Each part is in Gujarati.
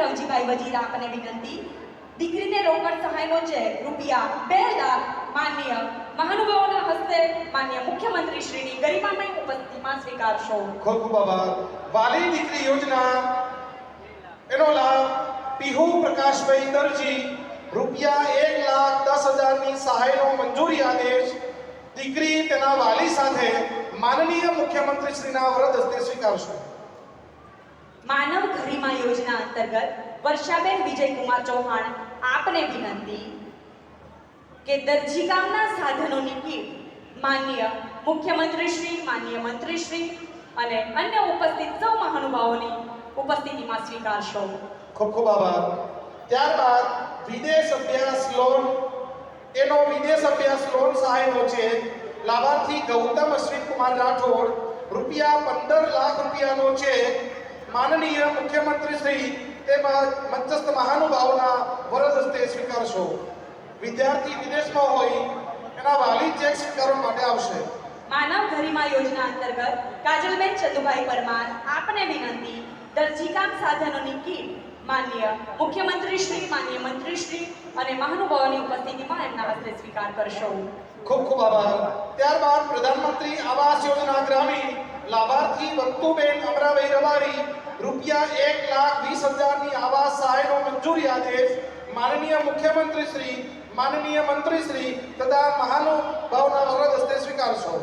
રવજીભાઈ વજીર આપને વિનંતી. દીકરીને રોકડ સહાયનો ચેક રૂપિયા બે લાખ માન્ય મહાનુભાવોના હસ્તે માન્ય મુખ્યમંત્રી શ્રીની ગરિમામય ઉપસ્થિતિમાં સ્વીકારશો. ખૂબ ખૂબ આભાર. વાલી દીકરી યોજના એનો લાભ પીહુ પ્રકાશભાઈ દરજી રૂપિયા એક લાખ દસ હજારની સહાયનો મંજૂરી આદેશ દીકરી તેના વાલી સાથે માનનીય મુખ્યમંત્રી શ્રીના વરદ હસ્તે સ્વીકારશો. માનવ ગરિમા યોજના અંતર્ગત વર્ષાબેન વિજયકુમાર ચૌહાણ આપને વિનંતી કે દરજી ગામના સાધનોની કીટ માન્ય મુખ્યમંત્રી માન્ય મંત્રી અને અન્ય ઉપસ્થિત સૌ મહાનુભાવોની ઉપસ્થિતિમાં સ્વીકારશો. ખૂબ ખૂબ આભાર. ત્યારબાદ વિદેશ અભ્યાસ લોન, એનો વિદેશ અભ્યાસ લોન સહાયનો છે. લાભાર્થી ગૌતમ અશ્વિનકુમાર રાઠોડ રૂપિયા પંદર લાખ રૂપિયાનો છે. માનનીય મુખ્યમંત્રી શ્રી તેમજ મંચસ્થ મહાનુભાવોના વરદ હસ્તે સ્વીકારશો. વિદ્યાર્થી વિદેશમાં હોય એના વાલી ચેક સ્વીકારવા માટે આવશે. માનવ ગરિમા યોજના અંતર્ગત કાજલબેન ચંદુભાઈ પરમાર આપને વિનંતી દરજીકામ સાધનોની કીટ માન્ય મુખ્યમંત્રી શ્રી માન્ય મંત્રી શ્રી અને મહાનુભાવોની ઉપસ્થિતિમાં એમના હસ્તે સ્વીકાર કરશો. ખૂબ ખૂબ આભાર. ત્યારબાદ પ્રધાનમંત્રી આવાસ યોજના ગ્રામીણ લાભાર્થી વક્તુબેન અમરાભાઈ રબારી રૂપિયા એક લાખ વીસ હજારની આવાસ સહાયનો મંજૂરી આદેશ માનનીય મુખ્યમંત્રી શ્રી, માનનીય મંત્રી શ્રી તથા મહાનુભાવના વરદ હસ્તે સ્વીકારશો.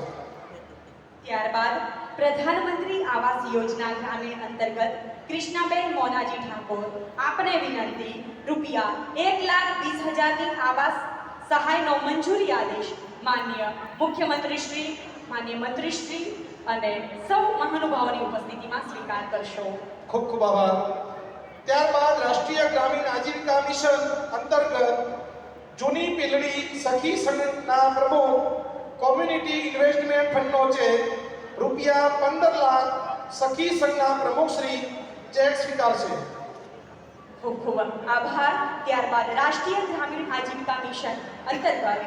ત્યારબાદ પ્રધાનમંત્રી આવાસ યોજના ગ્રામીણ અંતર્ગત કૃષ્ણાબેન મોનાજી ઠાકોર આપને વિનંતી, રૂપિયા એક લાખ વીસ હજારની આવાસ સહાયનો મંજૂરી આદેશ માન્ય મુખ્યમંત્રી શ્રી, માન્ય મંત્રી શ્રી અને સૌ મહાનુભાવોની ઉપસ્થિતિમાં સ્વીકાર કરશો. ખૂબ ખૂબ આભાર. ત્યારબાદ રાષ્ટ્રીય ગ્રામીણ આજીવિકા મિશન અંતર્ગત જૂની પીલડી સખી સંઘના પ્રમુખ કોમ્યુનિટી ઇન્વેસ્ટમેન્ટ ફંડનો છે રૂપિયા પંદર લાખ સખી સંઘના પ્રમુખ શ્રી ચેક સ્વીકારશે. ખૂબ ખૂબ આભાર. ત્યારબાદ રાષ્ટ્રીય ગ્રામીણ આજીવિકા મિશન અંતર્ગત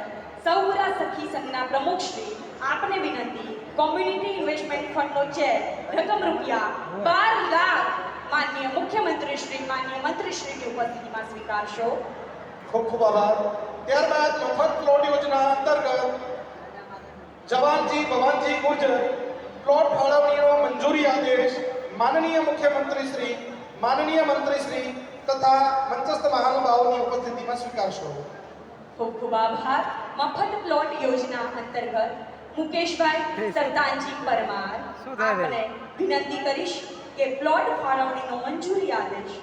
સૌરા સખી સંઘના પ્રમુખ શ્રી, આપને વિનંતી, કોમ્યુનિટી ઇન્વેસ્ટમેન્ટ ફંડનો ચેક રકમ રૂપિયા બાર લાખ માન્ય મુખ્યમંત્રી શ્રી, માન્ય મંત્રી શ્રીની ઉપસ્થિતિમાં સ્વીકારશો. ખૂબ ખૂબ આભાર. ત્યારબાદ મફત પ્લોટ યોજના અંતર્ગત જવાનજી ભવાનજી ગુર્જર પ્લોટ ફાળવણીનો મંજૂરી આદેશ માનનીય મુખ્યમંત્રી શ્રી, માનનીય મંત્રી શ્રી તથા મંચસ્થ મહાનુભાવોની ઉપસ્થિતિમાં સ્વીકારશો. ખૂબ ખૂબ આભાર. મફત પ્લોટ યોજના અંતર્ગત મુકેશભાઈ સરદાનજી પરમાર? આપને વિનંતી કરીશ કે પ્લોટ ફાળવણીનો મંજૂરી આદેશ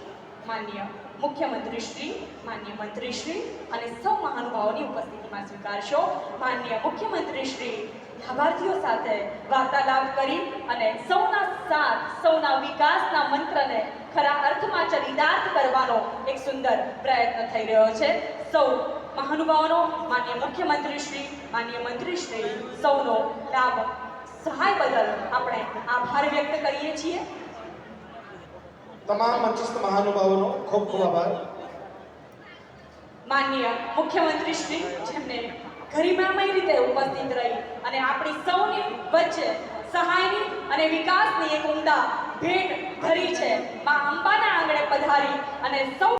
માન્ય મુખ્યમંત્રી શ્રી માન્ય મંત્રી શ્રી અને સૌ મહાનુભાવોની ઉપસ્થિતિમાં સ્વીકારશો. માન્ય મુખ્યમંત્રી શ્રી લાભાર્થીઓ સાથે વાર્તાલાપ કરી અને સૌના સાથ સૌના વિકાસના મંત્રને ખરા અર્થમાં ચરિતાર્થ કરવાનો એક સુંદર પ્રયત્ન થઈ રહ્યો છે. સૌ મહાનુભાવોનો માન્ય મુખ્યમંત્રી શ્રી માન્ય મંત્રીશ્રી સૌનો લાભ સહાય બદલ આપણે આભાર વ્યક્ત કરીએ છીએ. તમામ મંચસ્થ મહાનુભાવોનો ખૂબ ખૂબ આભાર. માન્ય મુખ્યમંત્રી શ્રી જેમને ગરિમામય રીતે ઉપસ્થિત રહી અને આપણી સૌની વચ્ચે સહાયની અને વિકાસની એક ઉમદા ભેટ ધરી છે. મા અંબાના આંગણે પધારી અને સૌ